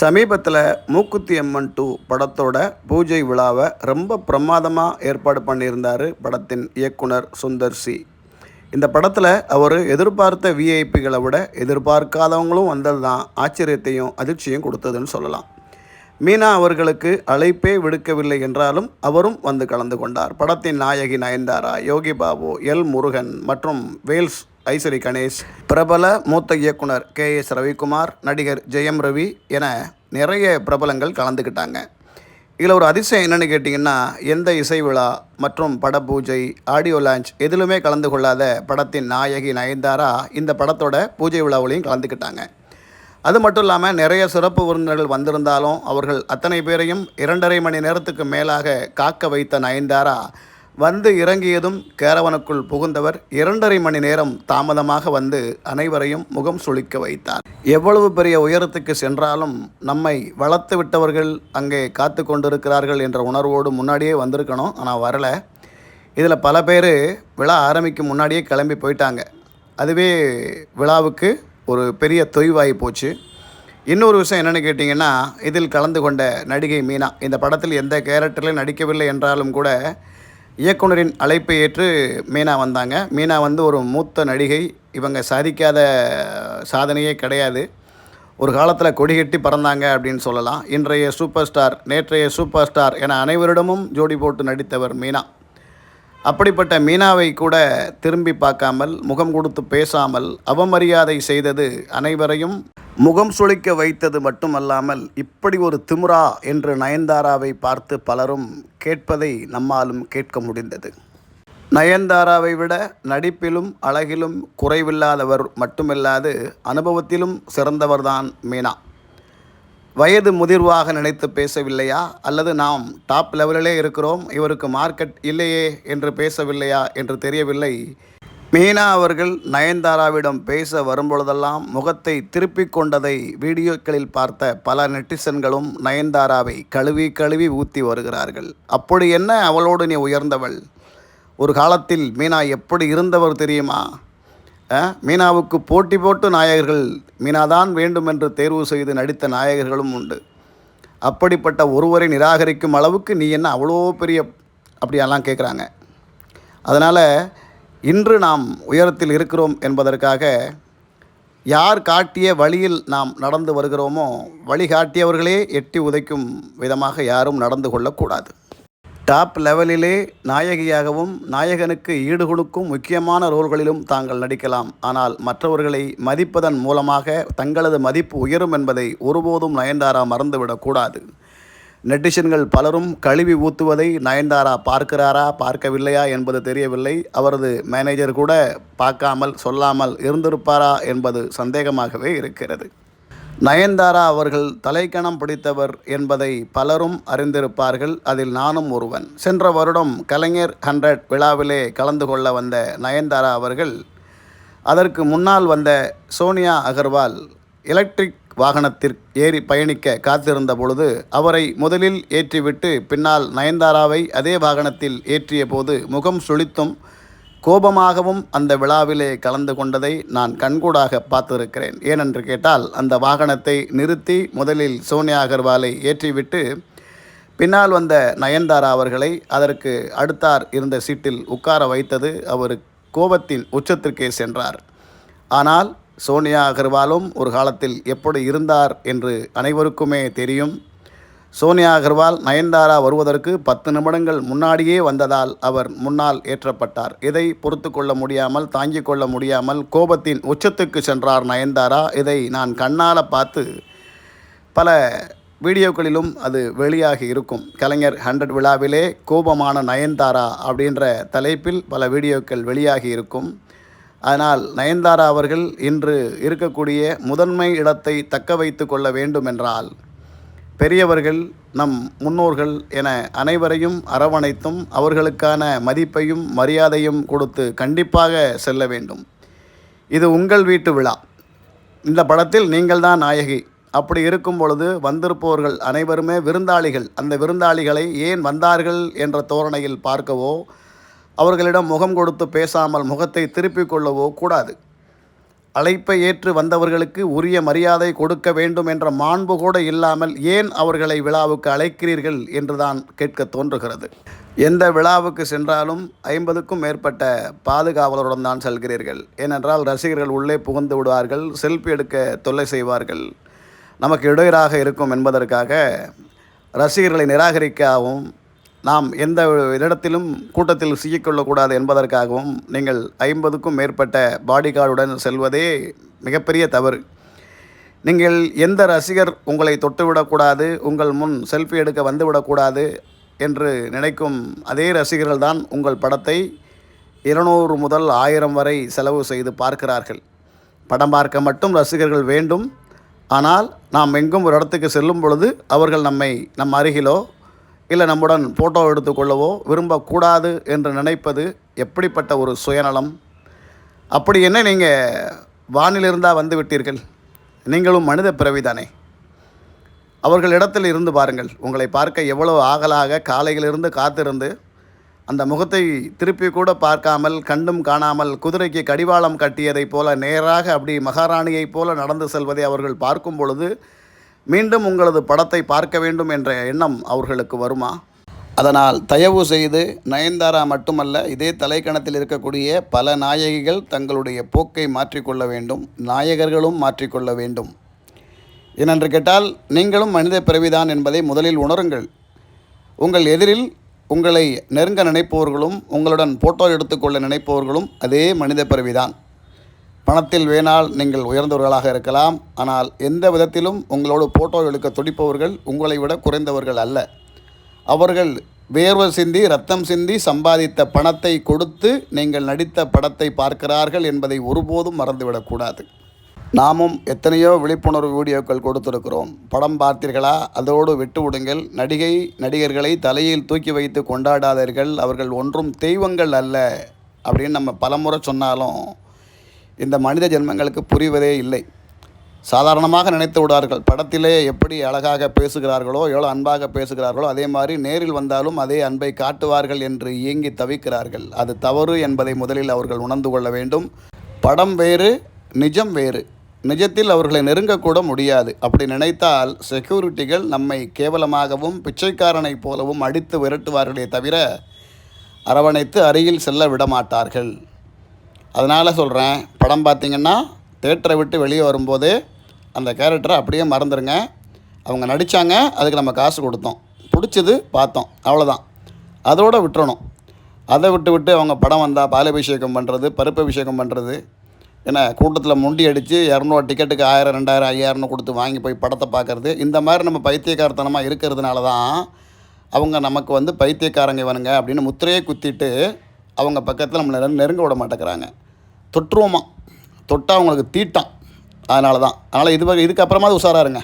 சமீபத்தில் மூக்குத்தி அம்மன் டூ படத்தோட பூஜை விழாவை ரொம்ப பிரமாதமாக ஏற்பாடு பண்ணியிருந்தார் படத்தின் இயக்குனர் சுந்தர் சி. இந்த படத்தில் அவர் எதிர்பார்த்த விஐபிகளை விட எதிர்பார்க்காதவங்களும் வந்தது தான் ஆச்சரியத்தையும் அதிர்ச்சியும் கொடுத்ததுன்னு சொல்லலாம். மீனா அவர்களுக்கு அழைப்பே விடுக்கவில்லை என்றாலும் அவரும் வந்து கலந்து கொண்டார். படத்தின் நாயகி நயன்தாரா யோகி பாபு எல் முருகன் மற்றும் வேல்ஸ் ஐஸ்வரி கணேஷ் பிரபல மூத்த இயக்குனர் கே எஸ் ரவிக்குமார் நடிகர் ஜெயம் ரவி என நிறைய பிரபலங்கள் கலந்துக்கிட்டாங்க இதில் ஒரு அதிசயம் என்னென்னு கேட்டிங்கன்னா எந்த இசை விழா மற்றும் பட பூஜை ஆடியோ லான்ச் எதிலுமே கலந்து கொள்ளாத படத்தின் நாயகி நயன்தாரா இந்த படத்தோட பூஜை விழாவிலையும் கலந்துக்கிட்டாங்க அது மட்டும் இல்லாமல் நிறைய சிறப்பு விருந்தினர்கள் வந்திருந்தாலும் அவர்கள் அத்தனை பேரையும் இரண்டரை மணி நேரத்துக்கு மேலாக காக்க வைத்த நயன்தாரா வந்து இறங்கியதும் கேரவனுக்குள் புகுந்தவர் இரண்டரை மணி நேரம் தாமதமாக வந்து அனைவரையும் முகம் சுளிக்க வைத்தார். எவ்வளவு பெரிய உயரத்துக்கு சென்றாலும் நம்மை வளர்த்து விட்டவர்கள் அங்கே காத்து கொண்டிருக்கிறார்கள் என்ற உணர்வோடு முன்னாடியே வந்திருக்கணும். ஆனால் வரல. இதில் பல பேர் விழா ஆரம்பிக்கும் முன்னாடியே கிளம்பி போயிட்டாங்க. அதுவே விழாவுக்கு ஒரு பெரிய தொய்வாகி போச்சு. இன்னொரு விஷயம் என்னென்னு கேட்டிங்கன்னா இதில் கலந்து கொண்ட நடிகை மீனா. இந்த படத்தில் எந்த கேரக்டர்லையும் நடிக்கவில்லை என்றாலும் கூட இயக்குனரின் அழைப்பை ஏற்று மீனா வந்தாங்க. மீனா வந்து ஒரு மூத்த நடிகை. இவங்க சாதிக்காத சாதனையே கிடையாது. ஒரு காலத்தில் கொடிகட்டி பறந்தாங்க அப்படின்னு சொல்லலாம். இன்றைய சூப்பர் ஸ்டார் நேற்றைய சூப்பர் ஸ்டார் என அனைவரிடமும் ஜோடி போட்டு நடித்தவர் மீனா. அப்படிப்பட்ட மீனாவை கூட திரும்பி பார்க்காமல் முகம் கொடுத்து பேசாமல் அவமரியாதை செய்தது அனைவரையும் முகம் சுளிக்க வைத்தது மட்டுமல்லாமல் இப்படி ஒரு திமுரா என்று நயன்தாராவை பார்த்து பலரும் கேட்பதை நம்மாலும் கேட்க முடிந்தது. நயன்தாராவை விட நடிப்பிலும் அழகிலும் குறைவில்லாதவர் மட்டுமில்லாது அனுபவத்திலும் சிறந்தவர்தான் மீனா. வயது முதிர்வாக நினைத்து பேசவில்லையா? அல்லது நாம் டாப் லெவலிலே இருக்கிறோம் இவருக்கு மார்க்கெட் இல்லையே என்று பேசவில்லையா என்று தெரியவில்லை. மீனா அவர்கள் நயன்தாராவிடம் பேச வரும்பொழுதெல்லாம் முகத்தை திருப்பிக் கொண்டதை வீடியோக்களில் பார்த்த பல நெட்டிசன்களும் நயன்தாராவை கழுவி கழுவி ஊற்றி வருகிறார்கள். அப்படி என்ன அவளோடு நீ உயர்ந்தவள்? ஒரு காலத்தில் மீனா எப்படி இருந்தவர் தெரியுமா? மீனாவுக்கு போட்டி போட்டு நாயகர்கள் மீனாதான் வேண்டும் என்று தேர்வு செய்து நடித்த நாயகர்களும் உண்டு. அப்படிப்பட்ட ஒருவரை நிராகரிக்கும் அளவுக்கு நீ என்ன அவ்வளோ பெரிய அப்படியெல்லாம் கேட்குறாங்க அதனால் இன்று நாம் உயரத்தில் இருக்கிறோம் என்பதற்காக யார் காட்டிய வழியில் நாம் நடந்து வருகிறோமோ வழிகாட்டியவர்களே எட்டி உதைக்கும் விதமாக யாரும் நடந்து கொள்ளக்கூடாது. டாப் லெவலிலே நாயகியாகவும் நாயகனுக்கு ஈடுகொடுக்கும் முக்கியமான ரோல்களிலும் தாங்கள் நடிக்கலாம். ஆனால் மற்றவர்களை மதிப்பதன் மூலமாக தங்களது மதிப்பு உயரும் என்பதை ஒருபோதும் நயன்தாரா மறந்துவிடக்கூடாது. நெட்டிசன்கள் பலரும் கழுவி ஊத்துவதை நயன்தாரா பார்க்கிறாரா பார்க்கவில்லையா என்பது தெரியவில்லை. அவரது மேனேஜர் கூட பார்க்காமல் சொல்லாமல் இருந்திருப்பாரா என்பது சந்தேகமாகவே இருக்கிறது. நயன்தாரா அவர்கள் தலைக்கணம் பிடித்தவர் என்பதை பலரும் அறிந்திருப்பார்கள். அதில் நானும் ஒருவன். சென்ற வருடம் கலைஞர் ஹண்ட்ரட் விழாவிலே கலந்து கொள்ள வந்த நயன்தாரா அவர்கள் அதற்கு முன்னால் வந்த சோனியா அகர்வால் எலக்ட்ரிக் வாகனத்தில் ஏறி பயணிக்க காத்திருந்த பொழுது அவரை முதலில் ஏற்றிவிட்டு பின்னால் நயன்தாராவை அதே வாகனத்தில் ஏற்றிய போது முகம் சுளித்தும் கோபமாகவும் அந்த விழாவிலே கலந்து கொண்டதை நான் கண்கூடாக பார்த்திருக்கிறேன். ஏனென்று கேட்டால் அந்த வாகனத்தை நிறுத்தி முதலில் சோனியா அகர்வாலை ஏற்றிவிட்டு பின்னால் வந்த நயன்தாரா அவர்களை அதற்கு அடுத்தார் இருந்த சீட்டில் உட்கார வைத்தது அவர் கோபத்தின் உச்சத்திற்கே சென்றார். ஆனால் சோனியா அகர்வாலும் ஒரு காலத்தில் எப்படி இருந்தார் என்று அனைவருக்குமே தெரியும். சோனியா அகர்வால் நயன்தாரா வருவதற்கு பத்து நிமிடங்கள் முன்னாடியே வந்ததால் அவர் முன்னால் ஏற்றப்பட்டார். இதை பொறுத்து கொள்ள முடியாமல் தாங்கிக் கொள்ள முடியாமல் கோபத்தின் உச்சத்துக்கு சென்றார் நயன்தாரா. இதை நான் கண்ணால் பார்த்து பல வீடியோக்களிலும் அது வெளியாகி இருக்கும். கலைஞர் ஹண்ட்ரட் விழாவிலே கோபமான நயன்தாரா அப்படின்ற தலைப்பில் பல வீடியோக்கள் வெளியாகி இருக்கும். அதனால் நயன்தாரா அவர்கள் இன்று இருக்கக்கூடிய முதன்மை இடத்தை தக்க வைத்து கொள்ள வேண்டுமென்றால் பெரியவர்கள் நம் முன்னோர்கள் என அனைவரையும் அரவணைத்தும் அவர்களுக்கான மதிப்பையும் மரியாதையும் கொடுத்து கண்டிப்பாக செல்ல வேண்டும். இது உங்கள் வீட்டு விழா. இந்த படத்தில் நீங்கள்தான் நாயகி. அப்படி இருக்கும் பொழுது வந்திருப்பவர்கள் அனைவருமே விருந்தாளிகள். அந்த விருந்தாளிகளை ஏன் வந்தார்கள் என்ற தோரணையில் பார்க்கவோ அவர்களிடம் முகம் கொடுத்து பேசாமல் முகத்தை திருப்பிக் கொள்ளவோ கூடாது. அழைப்பை ஏற்று வந்தவர்களுக்கு உரிய மரியாதை கொடுக்க வேண்டும் என்ற மாண்பு கூட இல்லாமல் ஏன் அவர்களை விழாவுக்கு அழைக்கிறீர்கள் என்றுதான் கேட்க தோன்றுகிறது. எந்த விழாவுக்கு சென்றாலும் ஐம்பதுக்கும் மேற்பட்ட பாதுகாவலருடன் தான் செல்கிறீர்கள். ஏனென்றால் ரசிகர்கள் உள்ளே புகுந்து விடுவார்கள் செல்ஃபி எடுக்க தொல்லை செய்வார்கள். நமக்கு இடையராக இருக்கும் என்பதற்காக ரசிகர்களை நிராகரிக்கவும் நாம் எந்த இடத்திலும் கூட்டத்தில் சிக்கிக்கொள்ளக்கூடாது என்பதற்காகவும் நீங்கள் ஐம்பதுக்கும் மேற்பட்ட பாடிகார்டுடன் செல்வதே மிகப்பெரிய தவறு. நீங்கள் எந்த ரசிகர் உங்களை தொட்டுவிடக்கூடாது உங்கள் முன் செல்ஃபி எடுக்க வந்துவிடக்கூடாது என்று நினைக்கும் அதே ரசிகர்கள் தான் உங்கள் படத்தை இருநூறு முதல் ஆயிரம் வரை செலவு செய்து பார்க்கிறார்கள். படம் பார்க்க மட்டும் ரசிகர்கள் வேண்டும். ஆனால் நாம் எங்கும் ஒரு இடத்துக்கு செல்லும் பொழுது அவர்கள் நம்மை நம் அருகிலோ இல்லை நம்முடன் ஃபோட்டோ எடுத்துக்கொள்ளவோ விரும்பக்கூடாது என்று நினைப்பது எப்படிப்பட்ட ஒரு சுயநலம்? அப்படி என்ன நீங்கள் வானிலிருந்தால் வந்து விட்டீர்கள்? நீங்களும் மனித பிறவிதானே. அவர்களிடத்தில் இருந்து பாருங்கள். உங்களை பார்க்க எவ்வளவு ஆகலாக காலையிலிருந்து காத்திருந்து அந்த முகத்தை திருப்பி கூட பார்க்காமல் கண்டும் காணாமல் குதிரைக்கு கடிவாளம் கட்டியதைப் போல நேராக அப்படி மகாராணியைப் போல நடந்து செல்வதை அவர்கள் பார்க்கும் பொழுது மீண்டும் உங்களது படத்தை பார்க்க வேண்டும் என்ற எண்ணம் அவர்களுக்கு வருமா? அதனால் தயவு செய்து நயன்தாரா மட்டுமல்ல இதே தலைக்கணத்தில் இருக்கக்கூடிய பல நாயகிகள் தங்களுடைய போக்கை மாற்றிக்கொள்ள வேண்டும் நாயகர்களும் மாற்றிக்கொள்ள வேண்டும். ஏனென்று கேட்டால் நீங்களும் மனித பிறவிதான் என்பதை முதலில் உணருங்கள். உங்கள் எதிரில் உங்களை நெருங்க நினைப்பவர்களும் உங்களுடன் ஃபோட்டோ எடுத்துக்கொள்ள நினைப்பவர்களும் அதே மனித பிறவிதான். பணத்தில் வேணால் நீங்கள் உயர்ந்தவர்களாக இருக்கலாம். ஆனால் எந்த விதத்திலும் உங்களோடு ஃபோட்டோ எடுக்க துடிப்பவர்கள் உங்களை விட குறைந்தவர்கள் அல்ல. அவர்கள் வேர்வை சிந்தி ரத்தம் சிந்தி சம்பாதித்த பணத்தை கொடுத்து நீங்கள் நடித்த படத்தை பார்க்கிறார்கள் என்பதை ஒருபோதும் மறந்துவிடக்கூடாது நாமும் எத்தனையோ விழிப்புணர்வு வீடியோக்கள் கொடுத்திருக்கிறோம். படம் பார்த்தீர்களா? அதோடு விட்டு விடுங்கள். நடிகை நடிகர்களை தலையில் தூக்கி வைத்து கொண்டாடாதீர்கள். அவர்கள் ஒன்றும் தெய்வங்கள் அல்ல அப்படின்னு நம்ம பலமுறை சொன்னாலும் இந்த மனித ஜென்மங்களுக்கு புரிவதே இல்லை. சாதாரணமாக நினைத்து விடார்கள். படத்திலே எப்படி அழகாக பேசுகிறார்களோ எவ்வளோ அன்பாக பேசுகிறார்களோ அதே மாதிரி நேரில் வந்தாலும் அதே அன்பை காட்டுவார்கள் என்று இயங்கி தவிக்கிறார்கள். அது தவறு என்பதை முதலில் அவர்கள் உணர்ந்து கொள்ள வேண்டும். படம் வேறு நிஜம் வேறு. நிஜத்தில் அவர்களை நெருங்கக்கூட முடியாது. அப்படி நினைத்தால் செக்யூரிட்டிகள் நம்மை கேவலமாகவும் பிச்சைக்காரனைப் போலவும் அடித்து விரட்டுவார்களே தவிர அரவணைத்து அருகில் செல்ல விட மாட்டார்கள் அதனால் சொல்கிறேன் படம் பார்த்திங்கன்னா தேட்டரை விட்டு வெளியே வரும்போது அந்த கேரக்டரை அப்படியே மறந்துடுங்க அவங்க நடித்தாங்க அதுக்கு நம்ம காசு கொடுத்தோம். பிடிச்சது பார்த்தோம் அவ்வளோதான் அதோடு விட்டுறணும். அதை விட்டு விட்டு அவங்க படம் வந்தால் பாலபிஷேகம் பண்ணுறது பருப்பு அபிஷேகம் பண்ணுறது என்ன கூட்டத்தில் முண்டி அடித்து இரநூறு டிக்கெட்டுக்கு ஆயிரம் ரெண்டாயிரம் ஐயாயிரம்னு கொடுத்து வாங்கி போய் படத்தை பார்க்குறது இந்த மாதிரி நம்ம பைத்தியக்காரத்தனமாக இருக்கிறதுனால தான் அவங்க நமக்கு வந்து பைத்தியக்காரங்க இவனுங்க அப்படின்னு முத்திரையே குத்திட்டு அவங்க பக்கத்தில் நம்மளை நெரு- நெருங்க விட மாட்டேங்கிறாங்க. தொற்றுவோமா? தொட்டால் அவங்களுக்கு தீட்டான். அதனால தான் அதனால் இது இதுக்கப்புறமா அப்புறமா உஷாரா இருங்க.